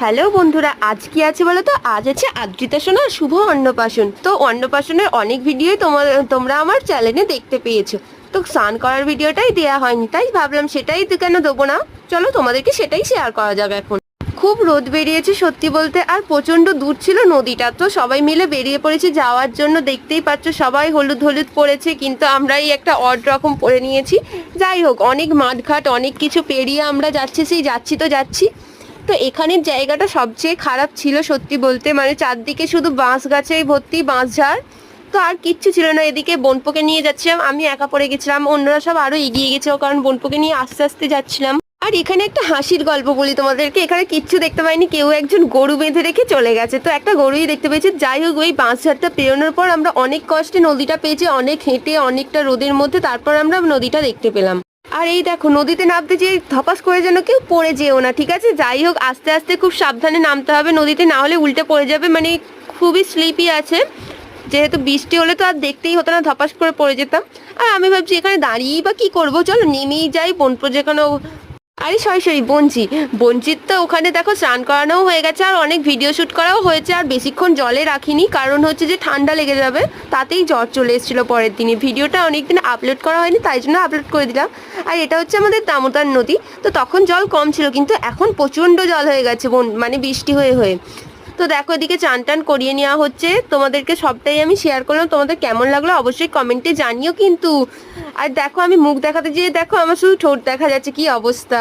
Hello বন্ধুরা, আজ কি আছে বলো তো? আজ আছে আদ্রিতা সোনার শুভ অন্নপ্রাশন। তো অন্নপ্রাশনের অনেক ভিডিওই তোমার, তোমরা আমার চ্যানেলে দেখতে পেয়েছ। তো স্নান করার ভিডিওটাই দেওয়া হয়নি, তাই ভাবলাম সেটাই তো কেন দেবো না? চলো তোমাদেরকে সেটাই শেয়ার করা যাবে এখন। খুব রোদ বেরিয়েছে সত্যি বলতে, আর প্রচণ্ড দূর ছিল নদীটা। তো সবাই মিলে বেরিয়ে পড়েছে, যাওয়ার জন্য দেখতেই পাচ্ছ সবাই হলুদ হলুদ পড়েছে, কিন্তু আমরাই একটা অড রকম পরে নিয়েছি। যাই হোক, অনেক মাঠঘাট, অনেক কিছু পেরিয়ে আমরা যাচ্ছি, সেই যাচ্ছি তো যাচ্ছি। তো এখানের জায়গাটা সবচেয়ে খারাপ ছিল সত্যি বলতে। মানে চারদিকে শুধু বাঁশ গাছেই ভর্তি, বাঁশ ঝাড়। তো আর কিচ্ছু ছিল না এদিকে। বনপোকে নিয়ে যাচ্ছিলাম। আমি একা পড়ে গেছিলাম। অন্যরা সব আরও এগিয়ে গেছিল কারণ বনপোকে নিয়ে আস্তে আস্তে যাচ্ছিলাম। আর এখানে একটা হাসির গল্প বলি তোমাদেরকে। এখানে কিচ্ছু দেখতে পাইনি। কেউ একজন গরু বেঁধে রেখে চলে গেছে। তো একটা গরুই দেখতে পেয়েছি। যাই হোক, ওই বাঁশঝাড়টা পেরোনোর পর আমরা অনেক কষ্টে নদীটা পেয়েছি। অনেক হেঁটে, অনেকটা রোদের মধ্যে। তারপর আমরা নদীটা দেখতে পেলাম। আর এই দেখো, নদীতে নামতে যে ধপাস করে যেন কেউ পড়ে যেও না, ঠিক আছে? যাই হোক, আস্তে আস্তে খুব সাবধানে নামতে হবে নদীতে, না হলে উল্টে পড়ে যাবে। মানে খুবই স্লিপি আছে। যেহেতু বৃষ্টি হলে তো আর দেখতেই হতো না, ধপাস করে পড়ে যেতাম। আর আমি ভাবছি এখানে দাঁড়িয়েই বা কি করব? চলো, নেমেই যাই বোনপুর যেখানে আরে সরি সরি বঞ্চি বঞ্চিত তো ওখানে দেখো, স্নান করানোও হয়ে গেছে, আর অনেক ভিডিও শ্যুট করাও হয়েছে, আর বেশিক্ষণ জলে রাখিনি। কারণ হচ্ছে যে ঠান্ডা লেগে যাবে, তাতেই জ্বর চলে এসেছিল পরের দিনে ভিডিওটা অনেকদিন আপলোড করা হয়নি, তাই জন্য আপলোড করে দিলাম। আর এটা হচ্ছে আমাদের দামোদর নদী, তো তখন জল কম ছিল, কিন্তু এখন প্রচণ্ড জল হয়ে গেছে মানে বৃষ্টি হয়ে হয়ে। তো দেখো, এদিকে চান টান করিয়ে নেওয়া হচ্ছে। তোমাদেরকে সবটাই আমি শেয়ার করলাম। তোমাদের কেমন লাগল অবশ্যই কমেন্টে জানিও কিন্তু। আর দেখো আমি মুখ দেখাতে যেয়ে দেখো আমার শুধু ঠোঁট দেখা যাচ্ছে কি অবস্থা?